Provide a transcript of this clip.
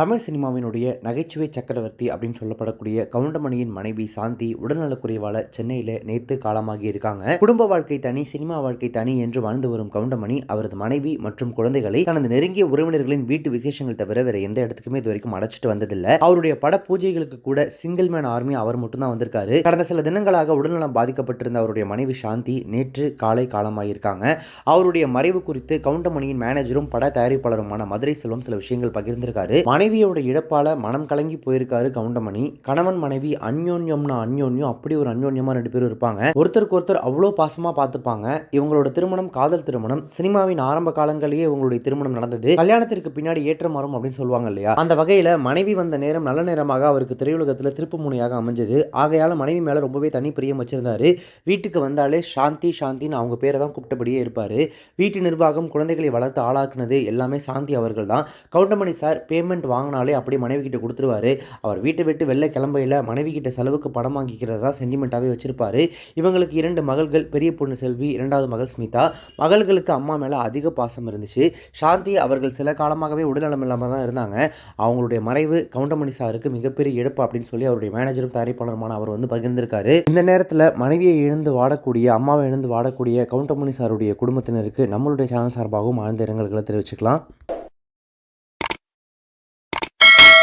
தமிழ் சினிமாவினுடைய நகைச்சுவை சக்கரவர்த்தி அப்படின்னு சொல்லப்படக்கூடிய கவுண்டமணியின் மனைவி சாந்தி உடல்நலக்குறைவால சென்னையில நேத்து காலமாகி இருக்காங்க. குடும்ப வாழ்க்கை தனி சினிமா வாழ்க்கை தனி என்று வாழ்ந்து வரும் கவுண்டமணி அவரது மனைவி மற்றும் குழந்தைகளை தனது நெருங்கிய உறவினர்களின் வீட்டு விசேஷங்கள் தவிர வேற எந்த இடத்துக்குமே இது வரைக்கும் அடைச்சிட்டு வந்ததில்லை. அவருடைய பட பூஜைகளுக்கு கூட சிங்கிள் மேன் ஆர்மி அவர் மட்டும்தான் வந்திருக்காரு. கடந்த சில தினங்களாக உடல்நலம் பாதிக்கப்பட்டிருந்த அவருடைய மனைவி சாந்தி நேற்று காலை காலமாகியிருக்காங்க அவருடைய மறைவு குறித்து கவுண்டமணியின் மேனேஜரும் பட தயாரிப்பாளருமான மதுரை செல்வம் சில விஷயங்கள் பகிர்ந்திருக்காரு. மனைவியோட இழப்பால மனம் கலங்கி போயிருக்காரு கவுண்டமணி. கணவன் மனைவி அந்யோன்யம்னா அந்யோன்யம் அப்படி ஒரு அந்யோன்யமா ரெண்டு பேரும் இருப்பாங்க. ஒருத்தருக்கு ஒருத்தர் அவ்வளோ பாசமா பார்த்துப்பாங்க இவங்களோட திருமணம் காதல் திருமணம் சினிமாவின் ஆரம்ப காலங்களிலேயே இவங்களுடைய திருமணம் நடந்தது. கல்யாணத்திற்கு பின்னாடி ஏற்றம் வரும் அப்படின்னு சொல்லுவாங்க இல்லையா? அந்த வகையில மனைவி வந்த நேரம் நல்ல நேரமாக அவருக்கு திரையுலகத்துல திருப்பு முனையாக அமைஞ்சது. ஆகையால மனைவி மேல ரொம்பவே தனி பிரியம் வச்சிருந்தாரு. வீட்டுக்கு வந்தாலே சாந்தி சாந்தின்னு அவங்க பேரை தான் கூப்பிட்டபடியே இருப்பாரு. வீட்டு நிர்வாகம் குழந்தைகளை வளர்த்து ஆளாக்குனது எல்லாமே சாந்தி அவர்கள் தான். கவுண்டமணி சார் பேமெண்ட் வாங்கினாலே அப்படியே மனைவி கிட்ட கொடுத்துருவாரு. அவர் வீட்டை விட்டு வெளில கிளம்பையில் மனைவி கிட்ட செலவுக்கு பணம் வாங்கிக்கிறதா தான் சென்டிமெண்ட்டாகவே வச்சிருப்பாரு. இவங்களுக்கு இரண்டு மகள்கள் பெரிய பொண்ணு செல்வி இரண்டாவது மகள் ஸ்மிதா. மகள்களுக்கு அம்மா மேலே அதிக பாசம் இருந்துச்சு. சாந்தி அவர்கள் சில காலமாகவே உடல்நலம் இல்லாமல் தான் இருந்தாங்க. அவங்களுடைய மறைவு கவுண்டமணி சாருக்கு மிகப்பெரிய இழப்பு அப்படின்னு சொல்லி அவருடைய மேனேஜரும் தயாரிப்பாளருமான அவர் வந்து பகிர்ந்திருக்காரு. இந்த நேரத்தில் மனைவியை இழந்து வாடக்கூடிய அம்மாவை இழந்து வாடக்கூடிய கவுண்டமணி சாருடைய குடும்பத்தினருக்கு நம்மளுடைய சேனல் சார்பாகவும் ஆழ்ந்த இரங்கல்களை தெரிவிச்சுக்கலாம்.